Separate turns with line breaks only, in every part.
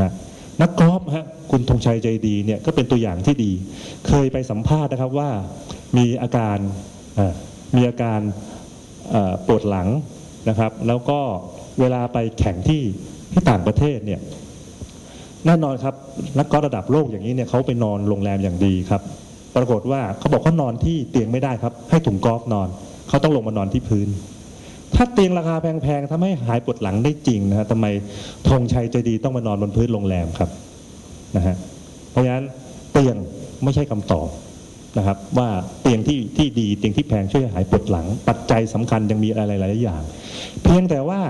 นะนักกอล์ฟฮะคุณธงชัยใจดีเนี่ยก็เป็นตัวอย่างที่ดี เคยไปสัมภาษณ์นะครับว่ามีอาการมีอาการปวดหลังนะครับ แล้วก็เวลาไปแข่งที่ที่ต่างประเทศเนี่ยแน่นอนครับนักกอล์ฟระดับโลกอย่างนี้เนี่ยเขาไปนอนโรงแรมอย่างดีครับ ปรากฏว่าเขาบอกเขานอนที่เตียงไม่ได้ครับ ให้ถุงกอล์ฟนอนเขาต้องลงมานอนที่พื้น ถ้าเตียงราคาแพงๆทำให้หายปวดหลังได้จริงนะฮะทำไมธงชัยใจดีต้องมานอนบนพื้นโรงแรมครับนะฮะเพราะฉะนั้นเตียงไม่ใช่คำตอบนะครับว่าเตียงที่ที่ดีเตียงที่แพงช่วยให้หายปวดหลัง ปัจจัยสำคัญยังมีอะไรหลายๆอย่าง เพียงแต่ว่า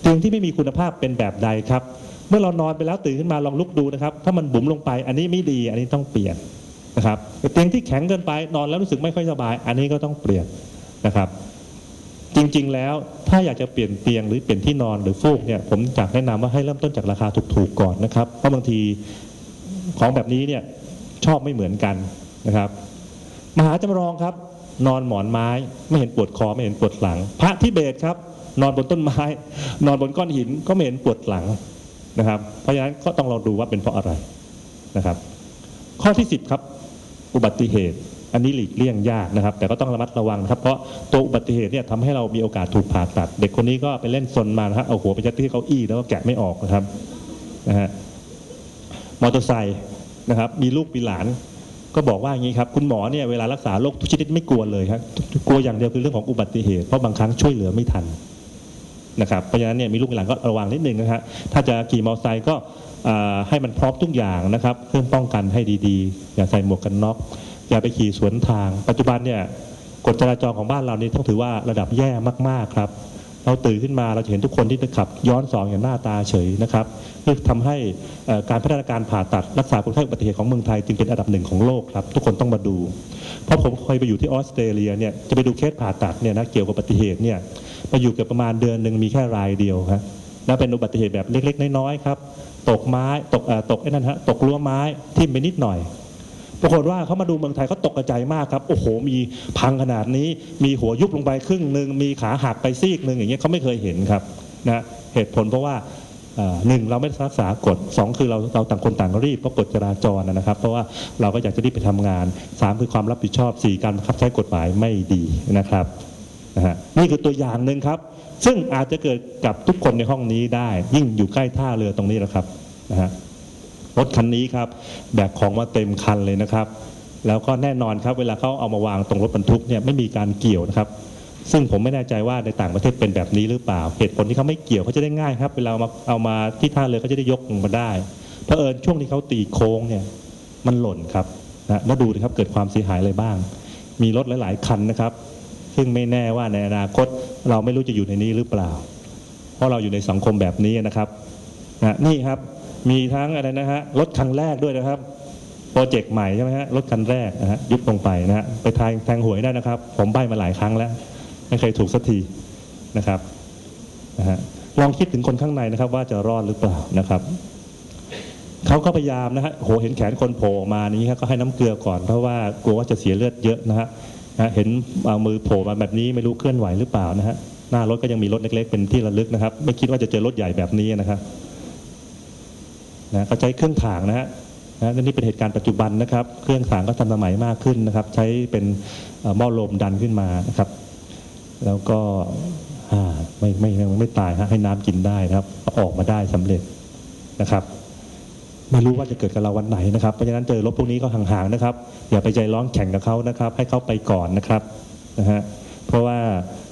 เตียงที่ไม่มีคุณภาพเป็นแบบใดครับ เมื่อเรานอนไปแล้วตื่นขึ้นมาลองลุกดูนะครับ ถ้ามันบุ๋มลงไปอันนี้ไม่ดีอันนี้ต้องเปลี่ยนนะครับเตียงที่แข็งเกินไปนอนแล้วรู้สึกไม่ค่อยสบาย อันนี้ก็ต้องเปลี่ยนนะครับ จริงๆ แล้วถ้าอยากจะเปลี่ยนเตียงหรือเปลี่ยนที่นอนหรือฟูกเนี่ยผมอยากแนะนำว่าให้เริ่มต้นจากราคาถูกๆก่อนนะครับ เพราะบางทีของแบบนี้เนี่ยชอบไม่เหมือนกันนะครับ มหาจำลองครับ นอนหมอนไม้ไม่เห็นปวดคอไม่เห็นปวดหลัง พระทิเบตครับ นอนบนต้นไม้ นอนบนก้อนหินก็ไม่เห็นปวดหลังนะครับ เพราะฉะนั้นก็ต้องลองดูว่าเป็นเพราะอะไรนะครับ ข้อที่ 10 ครับ อุบัติเหตุ อันนี้หลีกเลี่ยงยากนะครับ แต่ก็ต้องระมัดระวังนะครับ เพราะตัวอุบัติเหตุเนี่ยทำให้เรามีโอกาสถูกผ่าตัด เด็กคนนี้ก็ไปเล่นซนมานะครับเอาหัวไปยัดที่เก้าอี้แล้วก็แกะไม่ออกนะครับนะฮะมอเตอร์ไซค์นะครับ มีลูกมีหลาน ก็บอกว่าอย่างนี้ครับ คุณหมอเนี่ยเวลารักษาโรคทุกชนิดไม่กลัวเลยครับกลัวอย่างเดียวคือเรื่องของอุบัติเหตุเพราะบางครั้งช่วยเหลือไม่ทันนะครับเพราะฉะนั้นเนี่ยมีลูกมีหลานก็ระวังนิดนึงนะครับถ้าจะขี่มอเตอร์ไซค์ก็ให้มันพร้อมทุกอย่างนะครับ เครื่องป้องกันให้ดีๆ อย่าใส่หมวกกันน็อก อย่าไปขี่สวนทาง ปัจจุบันเนี่ยกฎจราจรของบ้านเรานี่ต้องถือว่าระดับแย่มากๆครับ เราตื่นขึ้นมาเราจะเห็นทุกคนที่ขับ ย้อนสอนอย่างหน้าตาเฉยนะครับนี่ทำให้การพัฒนาการผ่าตัดรักษาคนไข้อุบัติเหตุของเมืองไทยจึงเป็นอันดับหนึ่งของโลกครับทุกคนต้องมาดู เพราะผมเคยไปอยู่ที่ออสเตรเลียเนี่ยจะไปดูเคสผ่าตัดเนี่ยนะเกี่ยวกับอุบัติเหตุเนี่ยไปอยู่เกือบประมาณเดือนหนึ่งมีแค่รายเดียวครับแล้วเป็นอุบัติเหตุแบบเล็กๆน้อยๆครับตกไม้ตกเอ่อตกไอ้นั่นฮะตกรั้วไม้ทิ่มไปนิดหน่อย ปรากฏว่าเขามาดูเมืองไทยเขาตกกระจายมากครับ โอ้โห มีพังขนาดนี้ มีหัวยุบลงไปครึ่งหนึ่งมีขาหักไปซีกหนึ่งอย่างเงี้ยเขาไม่เคยเห็นครับนะเหตุผลเพราะว่าหนึ่งเราไม่รักษากฎสองคือเราเราต่างคนต่างรีบเพราะกฎจราจรนะครับ เพราะว่าเราก็อยากจะรีบไปทำงานสามคือความรับผิดชอบสี่การบังคับใช้กฎหมายไม่ดีนะครับนะฮะนี่คือตัวอย่างหนึ่งครับ ซึ่งอาจจะเกิดกับทุกคนในห้องนี้ได้ ยิ่งอยู่ใกล้ท่าเรือตรงนี้นะครับนะฮะ รถคันนี้ครับแบกของมาเต็มคันเลยนะครับ แล้วก็แน่นอนครับเวลาเขาเอามาวางตรงรถบรรทุกเนี่ยไม่มีการเกี่ยวนะครับ ซึ่งผมไม่แน่ใจว่าในต่างประเทศเป็นแบบนี้หรือเปล่า เหตุผลที่เขาไม่เกี่ยวเขาจะได้ง่ายครับ เวลาเอามาเอามาที่ท่าเรือเขาจะได้ยกมาได้เพราะเอิญช่วงที่เขาตีโค้งเนี่ยมันหล่นครับนะแล้วดูนะครับเกิดความเสียหายอะไรบ้าง มีรถหลาย ๆ คันนะครับ ซึ่งไม่แน่ว่าในอนาคตเราไม่รู้จะอยู่ในนี้หรือเปล่า เพราะเราอยู่ในสังคมแบบนี้นะครับนะนี่ครับ มีทั้งอะไรนะฮะรถคันแรกด้วยนะครับโปรเจกต์ใหม่ใช่ไหมฮะรถคันแรกนะฮะยุบลงไปนะฮะไปทางแทงหวยได้นะครับ ผมใบมาหลายครั้งแล้ว ไม่เคยถูกสักทีนะครับนะฮะลองคิดถึงคนข้างในนะครับ ว่าจะรอดหรือเปล่านะครับเขาก็พยายามนะฮะโหเห็นแขนคนโผล่ออกมานี้ครับก็ให้น้ำเกลือก่อนเพราะว่ากลัวว่าจะเสียเลือดเยอะนะฮะนะเห็นเอามือโผล่มาแบบนี้ไม่รู้เคลื่อนไหวหรือเปล่านะฮะหน้ารถก็ยังมีรถเล็กๆเป็นที่ระลึกนะครับ ไม่คิดว่าจะเจอรถใหญ่แบบนี้นะครับ นะเขาใช้เครื่องถ่างนะฮะนะนี่เป็นเหตุการณ์ปัจจุบันนะครับ เครื่องถ่างก็ทันสมัยมากขึ้นนะครับ ใช้เป็นบ่อหม้อลมดันขึ้นมานะครับ แล้วก็อ่ไม่ไม่ไม่ไม่ตายฮะให้น้ำกินได้นะครับออกมาได้สำเร็จนะครับไม่รู้ว่าจะเกิดกับเราวันไหนนะครับเพราะฉะนั้นเจอรถพวกนี้ก็ห่างๆนะครับ อย่าไปใจร้อนแข่งกับเขานะครับ ให้เขาไปก่อนนะครับนะฮะเพราะว่า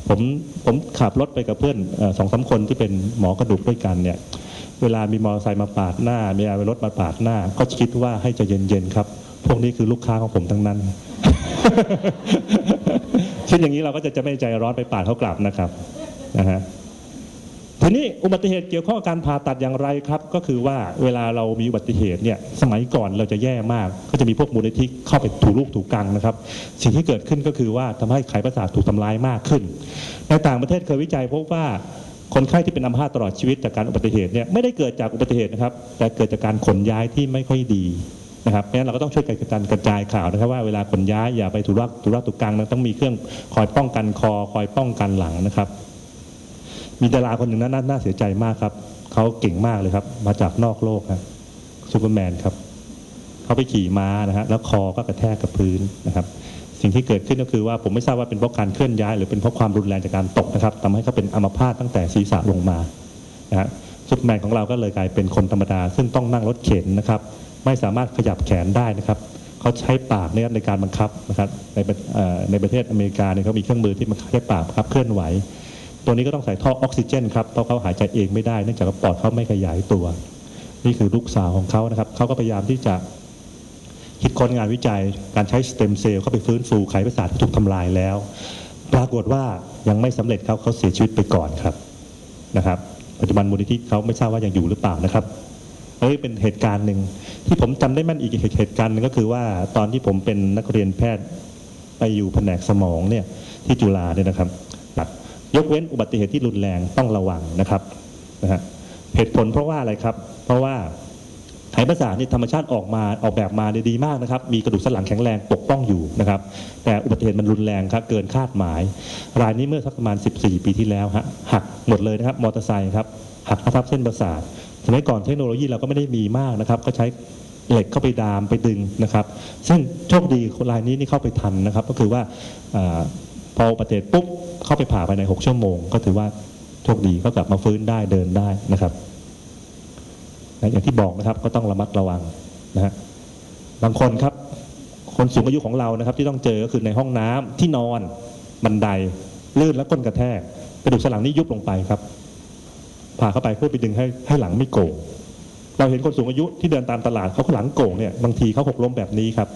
ผมผมขับรถไปกับเพื่อนสองสามคนที่เป็นหมอกระดูกด้วยกันเนี่ย เวลามีมอเตอร์ไซค์มาปาดหน้า มีอะไรรถมาปาดหน้า ก็คิดว่าให้ใจเย็นๆครับ พวกนี้คือลูกค้าของผมทั้งนั้น คิดอย่างนี้เราก็จะจะไม่ใจร้อนไปปาดเขากลับนะครับนะฮะทีนี้อุบัติเหตุเกี่ยวข้องกับการผ่าตัดอย่างไรครับ ก็คือว่าเวลาเรามีอุบัติเหตุเนี่ยสมัยก่อนเราจะแย่มาก ก็จะมีพวกมูลนิธิเข้าไปถูลูกถูกกังนะครับ สิ่งที่เกิดขึ้นก็คือว่าทำให้ไขประสาทถูกทำลายมากขึ้น ในต่างประเทศเคยวิจัยพบว่า คนไข้ที่เป็นอัมพาตตลอดชีวิตจากการอุบัติเหตุเนี่ยไม่ได้เกิดจากอุบัติเหตุนะครับแต่เกิดจากการขนย้ายที่ไม่ค่อยดีนะครับเพราะฉะนั้นเราก็ต้องช่วยกันการกระจายข่าวนะครับว่าเวลาขนย้ายอย่าไปถูรักถูรักถูกังนะต้องมีเครื่องคอยป้องกันคอคอยป้องกันหลังนะครับ มีดาราคนหนึ่งนะน่าน่าเสียใจมากครับเขาเก่งมากเลยครับ มาจากนอกโลกครับซูเปอร์แมนครับเขาไปขี่ม้านะฮะแล้วคอก็กระแทกกับพื้นนะครับ สิ่งที่เกิดขึ้นก็คือว่าผมไม่ทราบว่าเป็นเพราะการเคลื่อนย้ายหรือเป็นเพราะความรุนแรงจากการตกนะครับทำให้เขาเป็นอัมพาตตั้งแต่ศีรษะลงมานะฮะซูเปแมนของเราก็เลยกลายเป็นคนธรรมดา ซึ่งต้องนั่งรถเข็นนะครับ ไม่สามารถขยับแขนได้นะครับเขาใช้ปากเนี่ยในการบังคับนะครับในประเอ่อในประเทศอเมริกาเนี่ยเขามีเครื่องมือที่มันใช้ปากบังคับเคลื่อนไหว ตัวนี้ก็ต้องใส่ท่อออกซิเจนครับเพราะเขาหายใจเองไม่ได้เนื่องจากปอดเขาไม่ขยายตัว นี่คือลูกสาวของเขานะครับเขาก็พยายามที่จะ คิดค้นงานวิจัย การใช้สเต็มเซลล์เข้าไปฟื้นฟูไขประสาทที่ถูกทำลายแล้ว ปรากฏว่ายังไม่สำเร็จครับเขาเสียชีวิตไปก่อนครับนะครับ ปัจจุบันมูลนิธิเขาไม่ทราบว่ายังอยู่หรือเปล่านะครับเอ้ยเป็นเหตุการณ์หนึ่งที่ผมจำได้แม่นอีกเหตุการณ์หนึ่งก็คือว่าตอนที่ผมเป็นนักเรียนแพทย์ไปอยู่แผนกสมองเนี่ยที่จุฬาเนี่ยนะครับครับยกเว้นอุบัติเหตุที่รุนแรงต้องระวังนะครับนะฮะเหตุผลเพราะว่าอะไรครับ เพราะว่า ไขประสาทนี่ธรรมชาติออกมาออกแบบมาเนี่ยดีมากนะครับ มีกระดูกสันหลังแข็งแรงปกป้องอยู่นะครับ แต่อุบัติเหตุมันรุนแรงครับเกินคาดหมาย รายนี้เมื่อสักประมาณ 14 ปีที่แล้วฮะหักหมดเลยนะครับมอเตอร์ไซค์ครับหักทับเส้นประสาทสมัยก่อนเทคโนโลยีเราก็ไม่ได้มีมากนะครับ ก็ใช้เหล็กเข้าไปดามไปดึงนะครับ ซึ่งโชคดีคนรายนี้นี่เข้าไปทันนะครับ ก็คือว่าอาพออุบัติเหตุปุ๊บเข้าไปผ่าภายใน 6 ชั่วโมง ก็ถือว่าโชคดีก็กลับมาฟื้นได้เดินได้นะครับ นะอย่างที่บอกนะครับก็ต้องระมัดระวังนะฮะบางคนครับคนสูงอายุของเรานะครับ ที่ต้องเจอก็คือในห้องน้ำที่นอนบันไดลื่นแล้วก้นกระแทกกระดูกสันหลังนี่ยุบลงไปครับพาเข้าไปเพื่อไปดึงให้ให้หลังไม่โก่งเราเห็นคนสูงอายุที่เดินตามตลาดเขาหลังโก่งเนี่ยบางทีเขาหกล้มแบบนี้ครับ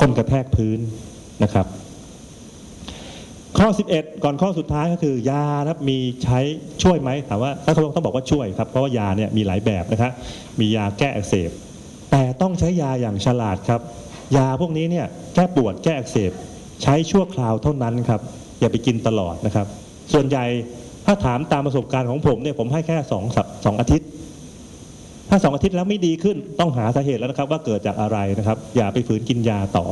ก้นกระแทกพื้นนะครับ ข้อ 11 ก่อนข้อสุดท้ายก็คือยานะครับมีใช้ช่วยไหมถามว่าถ้าเขาต้องบอกว่าช่วยครับเพราะว่ายาเนี่ยมีหลายแบบนะครับมียาแก้อักเสบ แต่ต้องใช้ยาอย่างฉลาดครับ ยาพวกนี้เนี่ยแก้ปวดแก้อักเสบ ใช้ชั่วคราวเท่านั้นครับ อย่าไปกินตลอดนะครับ ส่วนใหญ่ถ้าถามตามประสบการณ์ของผมเนี่ยผมให้แค่สองสัปสองอาทิตย์ ถ้าสองอาทิตย์แล้วไม่ดีขึ้นต้องหาสาเหตุแล้วนะครับ ว่าเกิดจากอะไรนะครับ อย่าไปฝืนกินยาต่อ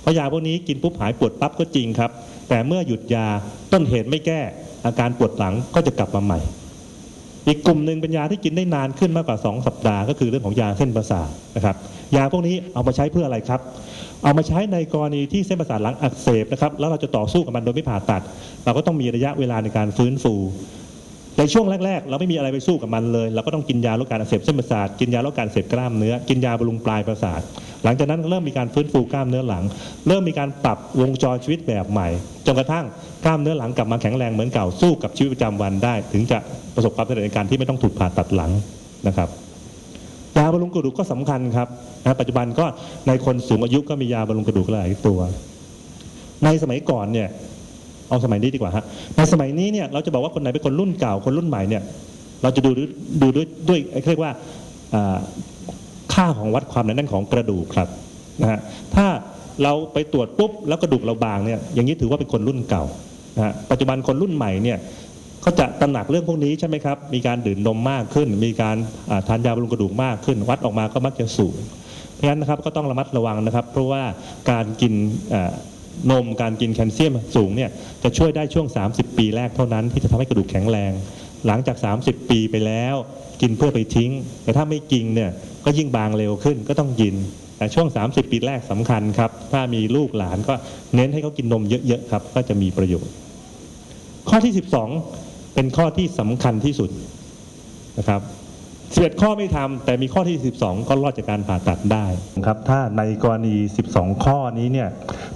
เพราะยาพวกนี้กินปุ๊บหายปวดปั๊บก็จริงครับ แต่เมื่อหยุดยาต้นเหตุไม่แก้ อาการปวดหลังก็จะกลับมาใหม่ อีกกลุ่มหนึ่งเป็นยาที่กินได้นานขึ้นมากกว่า 2 สัปดาห์ก็คือเรื่องของยาเส้นประสาทนะครับยาพวกนี้เอามาใช้เพื่ออะไรครับ เอามาใช้ในกรณีที่เส้นประสาทหลังอักเสบนะครับแล้วเราจะต่อสู้กับมันโดยไม่ผ่าตัด เราก็ต้องมีระยะเวลาในการฟื้นฟู ในช่วงแรกๆ เราไม่มีอะไรไปสู้กับมันเลย เราก็ต้องกินยาลดการอักเสบเส้นประสาทกินยาลดการอักเสบกล้ามเนื้อ กินยาบำรุงปลายประสาท หลังจากนั้นก็เริ่มมีการฟื้นฟูกล้ามเนื้อหลัง เริ่มมีการปรับวงจรชีวิตแบบใหม่จนกระทั่งกล้ามเนื้อหลังกลับมาแข็งแรงเหมือนเก่าสู้กับชีวิตประจำวันได้ ถึงจะประสบความสำเร็จในการที่ไม่ต้องถูกผ่าตัดหลังนะครับยาบำรุงกระดูกก็สำคัญครับนะปัจจุบันก็ในคนสูงอายุก็มียาบำรุงกระดูกหลายตัว ในสมัยก่อนเนี่ย เอาสมัยนี้ดีกว่าฮะในสมัยนี้เนี่ยเราจะบอกว่าคนไหนเป็นคนรุ่นเก่าคนรุ่นใหม่เนี่ยเราจะดูดูด้วยด้วยเรียกว่าค่าของวัดความหนาแน่นของกระดูกครับนะฮะถ้าเราไปตรวจปุ๊บแล้วกระดูกเราบางเนี่ยอย่างนี้ถือว่าเป็นคนรุ่นเก่านะฮะปัจจุบันคนรุ่นใหม่เนี่ยเขาจะตระหนักเรื่องพวกนี้ใช่ไหมครับ มีการดื่มนมมากขึ้น มีการทานยาบำรุงกระดูกมากขึ้น วัดออกมาก็มักจะสูงเพราะฉะนั้นนะครับก็ต้องระมัดระวังนะครับ เพราะว่าการกิน นมการกินแคลเซียมสูงเนี่ยจะช่วยได้ช่วง 30 ปีแรกเท่านั้นที่จะทำให้กระดูกแข็งแรง หลังจาก 30 ปีไปแล้ว กินเพื่อไปทิ้ง แต่ถ้าไม่กินเนี่ยก็ยิ่งบางเร็วขึ้นก็ต้องกิน แต่ช่วง 30 ปีแรกสำคัญครับ ถ้ามีลูกหลานก็เน้นให้เขากินนมเยอะๆครับก็จะมีประโยชน์ ข้อที่ 12 เป็นข้อที่สำคัญที่สุดนะครับ 11 ข้อไม่ทำแต่มีข้อที่ 12 ก็รอดจากการผ่าตัดได้ครับถ้าในกรณี 12 ข้อนี้เนี่ย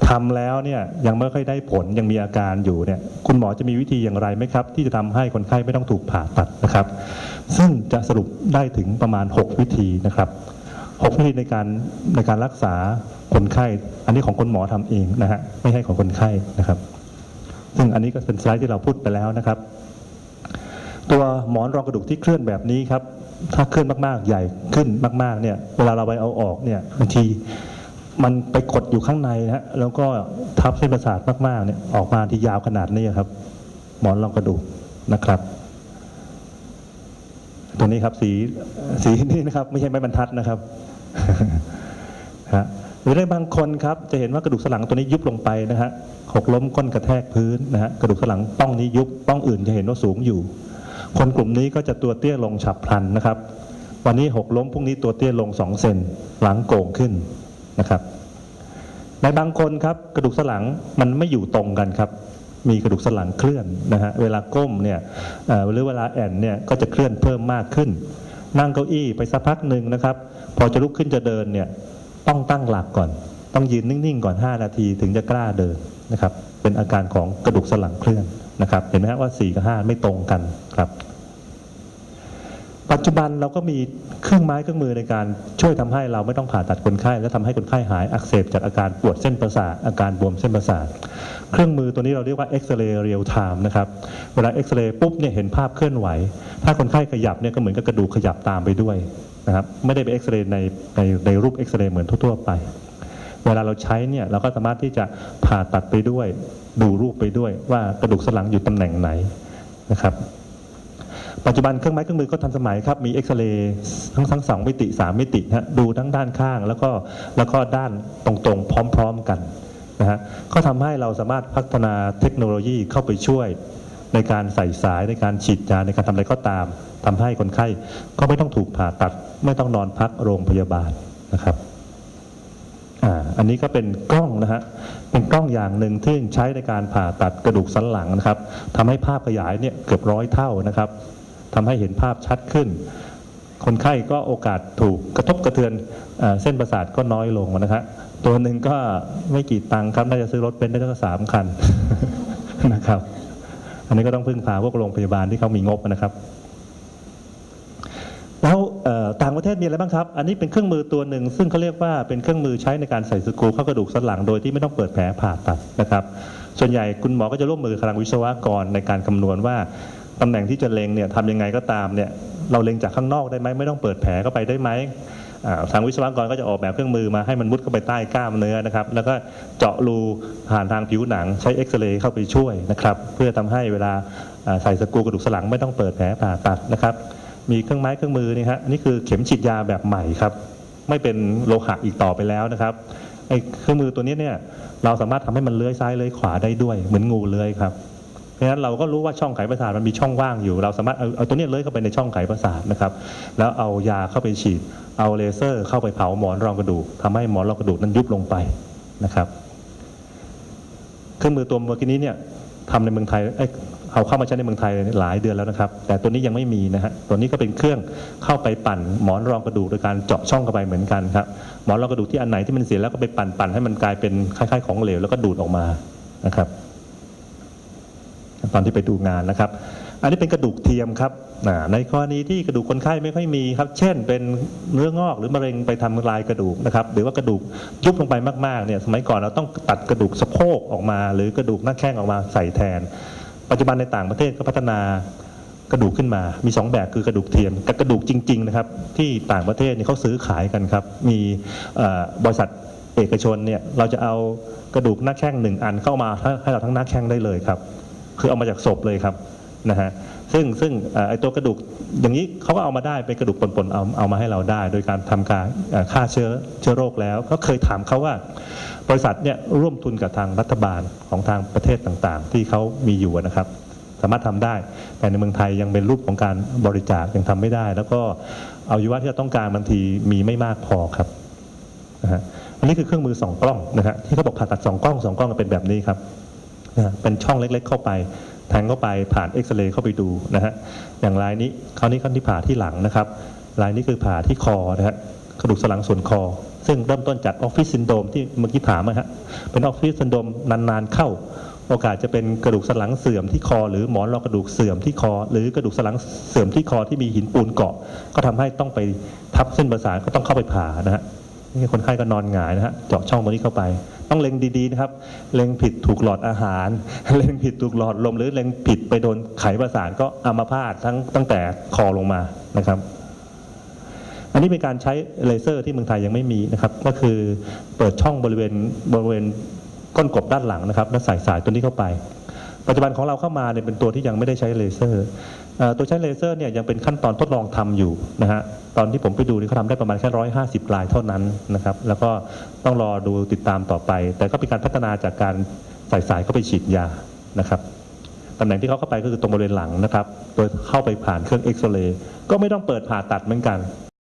ทำแล้วเนี่ยยังไม่ค่อยได้ผลยังมีอาการอยู่เนี่ยคุณหมอจะมีวิธีอย่างไรไหมครับ ที่จะทำให้คนไข้ไม่ต้องถูกผ่าตัดนะครับ ซึ่งจะสรุปได้ถึงประมาณ 6 วิธีนะครับ6วิธีในการในการรักษาคนไข้ อันนี้ของคนหมอทำเองนะฮะไม่ใช่ของคนไข้นะครับ ซึ่งอันนี้ก็เป็นสไลด์ที่เราพูดไปแล้วนะครับ ตัวหมอนรองกระดูกที่เคลื่อนแบบนี้ครับ ถ้าเคลื่อนมากๆ ใหญ่ขึ้นมาก ๆ เนี่ย เวลาเราไปเอาออกเนี่ยบางทีมันไปกดอยู่ข้างในนะฮะแล้วก็ทับเส้นประสาทมากๆเนี่ยออกมาที่ยาวขนาดนี้ครับ หมอนรองกระดูกนะครับ ตัวนี้ครับสีสีนี่นะครับ ไม่ใช่ไม้บรรทัดนะครับฮะหรือในบางคนครับจะเห็นว่ากระดูกสันหลังตัวนี้ยุบลงไปนะฮะหกล้มก้นกระแทกพื้นนะฮะกระดูกสันหลังป้องนี้ยุบป้องอื่นจะเห็นว่าสูงอยู่ คนกลุ่มนี้ก็จะตัวเตี้ยลงฉับพลันนะครับ วันนี้หกล้มพรุ่งนี้ตัวเตี้ยลงสองเซนหลังโก่งขึ้นนะครับ ในบางคนครับกระดูกสันหลังมันไม่อยู่ตรงกันครับ มีกระดูกสันหลังเคลื่อนนะฮะเวลาก้มเนี่ยหรือเวลาแอนเนี่ยก็จะเคลื่อนเพิ่มมากขึ้น นั่งเก้าอี้ไปสักพักหนึ่งนะครับ พอจะลุกขึ้นจะเดินเนี่ยต้องตั้งหลักก่อน ต้องยืนนิ่งๆก่อน 5 นาทีถึงจะกล้าเดินนะครับ เป็นอาการของกระดูกสันหลังเคลื่อนนะครับ เห็นไหมฮะว่า 4 กับ 5 ไม่ตรงกันครับ ปัจจุบันเราก็มีเครื่องไม้เครื่องมือในการช่วยทำให้เราไม่ต้องผ่าตัดคนไข้ และทำให้คนไข้หายอักเสบจากอาการปวดเส้นประสาทอาการบวมเส้นประสาทเครื่องมือตัวนี้เราเรียกว่าเอ็กซเรย์เรียลไทม์นะครับเวลาเอ็กซเรย์ปุ๊บเนี่ยเห็นภาพเคลื่อนไหว ถ้าคนไข้ขยับเนี่ยก็เหมือนกับกระดูกขยับตามไปด้วยนะครับไม่ได้ไปเอ็กซเรย์ในในในรูปเอ็กซเรย์เหมือนทั่วๆไป เวลาเราใช้เนี่ยเราก็สามารถที่จะผ่าตัดไปด้วย ดูรูปไปด้วยว่ากระดูกสันหลังอยู่ตำแหน่งไหนนะครับ ปัจจุบันเครื่องไม้เครื่องมือก็ทันสมัยครับมีเอ็กซเรย์ทั้งทั้งสองมิติสามมิตินะฮะดูทั้งด้านข้างแล้วก็แล้วก็ด้านตรงๆ พร้อมๆกันนะฮะก็ทำให้เราสามารถพัฒนาเทคโนโลยีเข้าไปช่วยในการใส่สายในการฉีดยาในการทำอะไรก็ตามทำให้คนไข้ก็ไม่ต้องถูกผ่าตัด ไม่ต้องนอนพักโรงพยาบาลนะครับอ่าอันนี้ก็เป็นกล้องนะฮะ เป็นกล้องอย่างหนึ่งที่ใช้ในการผ่าตัดกระดูกสันหลังนะครับทำให้ภาพขยายเนี่ยเกือบร้อยเท่านะครับ ทำให้เห็นภาพชัดขึ้น คนไข้ก็โอกาสถูกกระทบกระเทือนเส้นประสาทก็น้อยลงนะครับตัวหนึ่งก็ไม่กี่ตังค์ครับน่าจะซื้อรถเป็นได้ตั้งสามคันนะครับ อันนี้ก็ต้องพึ่งพาพวกโรงพยาบาลที่เขามีงบนะครับ แล้วต่างประเทศมีอะไรบ้างครับ อันนี้เป็นเครื่องมือตัวหนึ่ง ซึ่งเขาเรียกว่าเป็นเครื่องมือใช้ในการใส่สกรูเข้ากระดูกสันหลังโดยที่ไม่ต้องเปิดแผลผ่าตัดนะครับ ส่วนใหญ่คุณหมอก็จะร่วมมือกับทางวิศวกรในการคำนวณว่า ตำแหน่งที่จะเล็งเนี่ยทำยังไงก็ตามเนี่ยเราเล็งจากข้างนอกได้ไหมไม่ต้องเปิดแผลเข้าไปได้ไหมทางวิศวกรก็จะออกแบบเครื่องมือมาให้มันมุดเข้าไปใต้กล้ามเนื้อนะครับ แล้วก็เจาะรูผ่านทางผิวหนังใช้เอ็กซเรย์เข้าไปช่วยนะครับ เพื่อทำให้เวลาใส่สกรูกระดูกสันหลังไม่ต้องเปิดแผลผ่าตัดนะครับ มีเครื่องไม้เครื่องมือนี่ฮะนี่คือเข็มฉีดยาแบบใหม่ครับ ไม่เป็นโลหะอีกต่อไปแล้วนะครับไอ้เครื่องมือตัวนี้เนี่ยเราสามารถทำให้มันเลื้อยซ้ายเลื้อยขวาได้ด้วย เหมือนงูเลื้อยครับ เพราะฉะนั้นเราก็รู้ว่าช่องไขประสาทมันมีช่องว่างอยู่ เราสามารถเอาเอาตัวนี้เลื้อยเข้าไปในช่องไขประสาทนะครับ แล้วเอายาเข้าไปฉีด เอาเลเซอร์เข้าไปเผาหมอนรองกระดูกทำให้หมอนรองกระดูกนั้นยุบลงไปนะครับเครื่องมือตัวเมื่อกี้นี้เนี่ยทำในเมืองไทยเอ้ยเอาเข้ามาใช้ในเมืองไทยหลายเดือนแล้วนะครับ แต่ตัวนี้ยังไม่มีนะฮะตัวนี้ก็เป็นเครื่องเข้าไปปั่นหมอนรองกระดูกโดยการเจาะช่องเข้าไปเหมือนกันครับหมอนรองกระดูกที่อันไหนที่มันเสียแล้วก็ไปปั่นปั่นให้มันกลายเป็นคล้ายๆของเหลวแล้วก็ดูดออกมานะครับ ตอนที่ไปดูงานนะครับ อันนี้เป็นกระดูกเทียมครับในกรณีที่กระดูกคนไข้ไม่ค่อยมีครับ เช่น เป็นเนื้องอกหรือมะเร็งไปทำลายกระดูกนะครับ หรือว่ากระดูกยุบลงไปมากๆเนี่ยสมัยก่อนเราต้องตัดกระดูกสะโพกออกมา หรือกระดูกหน้าแข้งออกมาใส่แทน ปัจจุบันในต่างประเทศก็พัฒนากระดูกขึ้นมา มีสองแบบคือกระดูกเทียมกับกระดูกจริงๆนะครับที่ต่างประเทศเนี่ยเขาซื้อขายกันครับ มีบริษัทเอกชนเนี่ยเราจะเอากระดูกหน้าแข้งหนึ่งอันเข้ามาให้เราทั้งหน้าแข้งได้เลยครับ คือเอามาจากศพเลยครับนะฮะซึ่งซึ่งเอ่อไอตัวกระดูกอย่างนี้เขาก็เอามาได้เป็นกระดูกปนๆเอาเอามาให้เราได้ โดยการทำการฆ่าเชื้อเชื้อโรคแล้ว ก็เคยถามเขาว่า บริษัทเนี่ยร่วมทุนกับทางรัฐบาลของทางประเทศต่างๆ ที่เขามีอยู่นะครับ สามารถทำได้ แต่ในเมืองไทยยังเป็นรูปของการบริจาคยังทำไม่ได้ แล้วก็อวัยวะที่เราต้องการบางทีมีไม่มากพอครับนะฮะอันนี้คือเครื่องมือสองกล้องนะฮะที่เขาบอกผ่าตัดสองกล้องสองกล้องเป็นแบบนี้ครับ เป็นช่องเล็กๆ เข้าไปแทงเข้าไปผ่านเอ็กซเรย์เข้าไปดูนะฮะอย่างรายนี้คราวนี้เขาที่ผ่าที่หลังนะครับรายนี้คือผ่าที่คอนะฮะกระดูกสันหลังส่วนคอ ซึ่งเริ่มต้นจากออฟฟิศซินโดมที่เมื่อกี้ถามนะฮะเป็นออฟฟิศซินโดมนานๆเข้า โอกาสจะเป็นกระดูกสันหลังเสื่อมที่คอ หรือหมอนรองกระดูกเสื่อมที่คอ หรือกระดูกสันหลังเสื่อมที่คอที่มีหินปูนเกาะ ก็ทำให้ต้องไปทับเส้นประสาทก็ต้องเข้าไปผ่านะฮะนี่คนไข้ก็นอนหงายนะฮะเจาะช่องตรงนี้เข้าไป ต้องเล็งดีๆนะครับ เล็งผิดถูกหลอดอาหาร เล็งผิดถูกหลอดลมหรือเล็งผิดไปโดนไขประสาทก็อัมาพาตทั้งตั้งแต่คอลงมานะครับ อันนี้เป็นการใช้เลเซอร์ที่เมืองไทยยังไม่มีนะครับ ก็คือเปิดช่องบริเวณบริเวณก้นกบด้านหลังนะครับ แล้วใส่สายตัวนี้เข้าไป ปัจจุบันของเราเข้ามาเนี่ยเป็นตัวที่ยังไม่ได้ใช้เลเซอร์ ตัวใช้เลเซอร์เนี่ยยังเป็นขั้นตอนทดลองทำอยู่นะฮะตอนที่ผมไปดูนี่เขาทำได้ประมาณแค่ร้อยห้าสิบลายเท่านั้นนะครับแล้วก็ต้องรอดูติดตามต่อไป แต่ก็เป็นการพัฒนาจากการใส่สายเข้าไปฉีดยานะครับตำแหน่งที่เขาเข้าไปก็คือตรงบริเวณหลังนะครับ โดยเข้าไปผ่านเครื่องเอ็กซเรย์ก็ไม่ต้องเปิดผ่าตัดเหมือนกัน